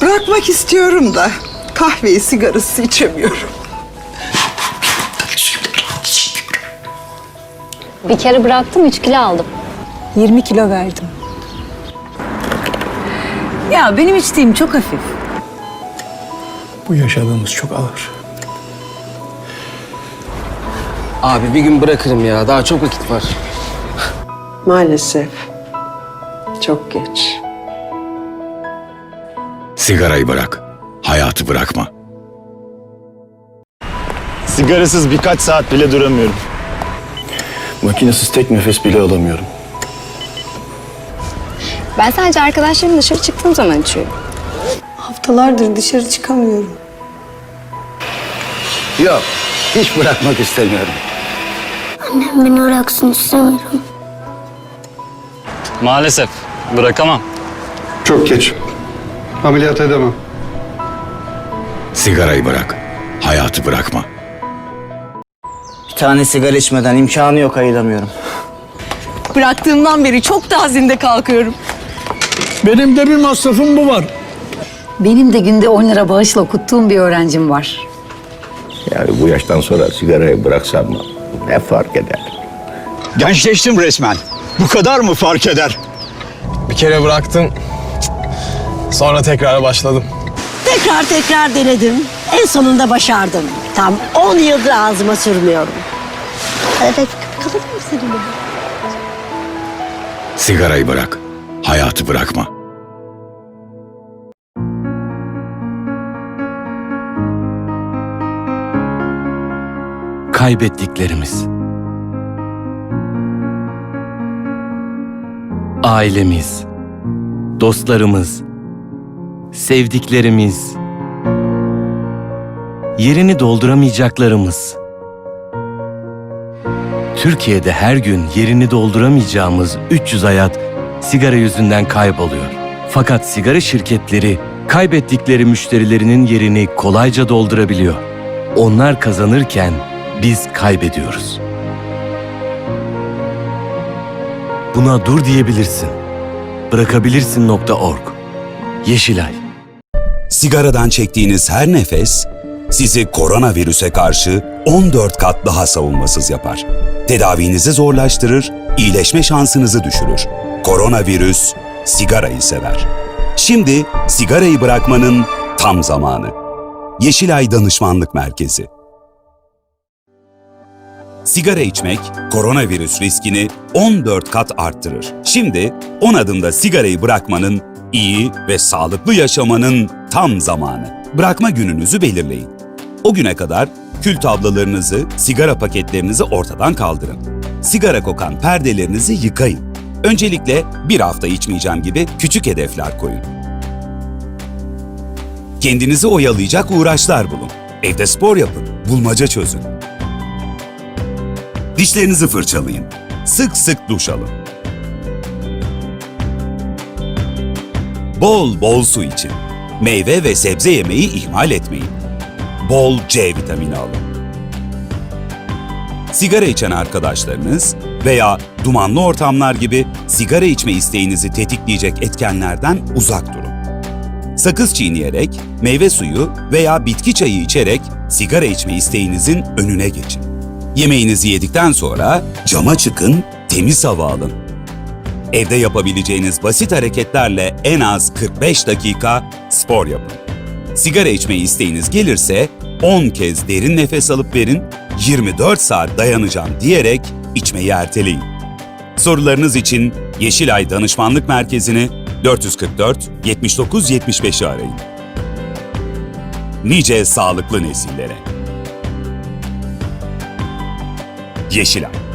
Bırakmak istiyorum da kahveyi sigarası içemiyorum. Bir kere bıraktım 3 kilo aldım. 20 kilo verdim. Ya benim içtiğim çok hafif. Bu yaşadığımız çok ağır. Abi bir gün bırakırım ya. Daha çok vakit var. Maalesef çok geç. Sigarayı bırak. Hayatı bırakma. Sigarasız birkaç saat bile duramıyorum. Makinesiz tek nefes bile alamıyorum. Ben sadece arkadaşlarımla dışarı çıktığım zaman içiyorum. Haftalardır dışarı çıkamıyorum. Yok. Hiç bırakmak istemiyorum. Annem beni bıraksın istemiyorum. Maalesef bırakamam. Çok geç. Ameliyat edemem. Sigarayı bırak. Hayatı bırakma. Bir tane sigara içmeden imkanı yok ayılamıyorum. Bıraktığımdan beri çok daha zinde kalkıyorum. Benim de bir masrafım bu var. Benim de günde 10 lira bağışla okuttuğum bir öğrencim var. Yani bu yaştan sonra sigarayı bıraksam mı? Ne fark eder? Gençleştim resmen. Bu kadar mı fark eder? Bir kere bıraktım. Sonra tekrar başladım. Tekrar tekrar denedim. En sonunda başardım. Tam 10 yıldır ağzıma sürmüyorum. Evet, kalır mı seninle? Sigarayı bırak. Hayatı bırakma. kaybettiklerimiz. Ailemiz, dostlarımız, sevdiklerimiz, yerini dolduramayacaklarımız. Türkiye'de her gün yerini dolduramayacağımız 300 hayat sigara yüzünden kayboluyor. Fakat sigara şirketleri kaybettikleri müşterilerinin yerini kolayca doldurabiliyor. Onlar kazanırken biz kaybediyoruz. Buna dur diyebilirsin. Bırakabilirsin.org Yeşilay Sigaradan çektiğiniz her nefes sizi koronavirüse karşı 14 kat daha savunmasız yapar. Tedavinizi zorlaştırır, iyileşme şansınızı düşürür. Koronavirüs sigarayı sever. Şimdi sigarayı bırakmanın tam zamanı. Yeşilay Danışmanlık Merkezi Sigara içmek koronavirüs riskini 14 kat arttırır. Şimdi 10 adımda sigarayı bırakmanın, iyi ve sağlıklı yaşamanın tam zamanı. Bırakma gününüzü belirleyin. O güne kadar kül tablalarınızı, sigara paketlerinizi ortadan kaldırın. Sigara kokan perdelerinizi yıkayın. Öncelikle bir hafta içmeyeceğim gibi küçük hedefler koyun. Kendinizi oyalayacak uğraşlar bulun. Evde spor yapın, bulmaca çözün. Dişlerinizi fırçalayın. Sık sık duş alın. Bol bol su için. Meyve ve sebze yemeyi ihmal etmeyin. Bol C vitamini alın. Sigara içen arkadaşlarınız veya dumanlı ortamlar gibi sigara içme isteğinizi tetikleyecek etkenlerden uzak durun. Sakız çiğneyerek, meyve suyu veya bitki çayı içerek sigara içme isteğinizin önüne geçin. Yemeğinizi yedikten sonra cama çıkın, temiz hava alın. Evde yapabileceğiniz basit hareketlerle en az 45 dakika spor yapın. Sigara içme isteğiniz gelirse 10 kez derin nefes alıp verin, 24 saat dayanacağım diyerek içmeyi erteleyin. Sorularınız için Yeşilay Danışmanlık Merkezi'ni 444 79 75'i arayın. Nice sağlıklı nesillere. Yeşilay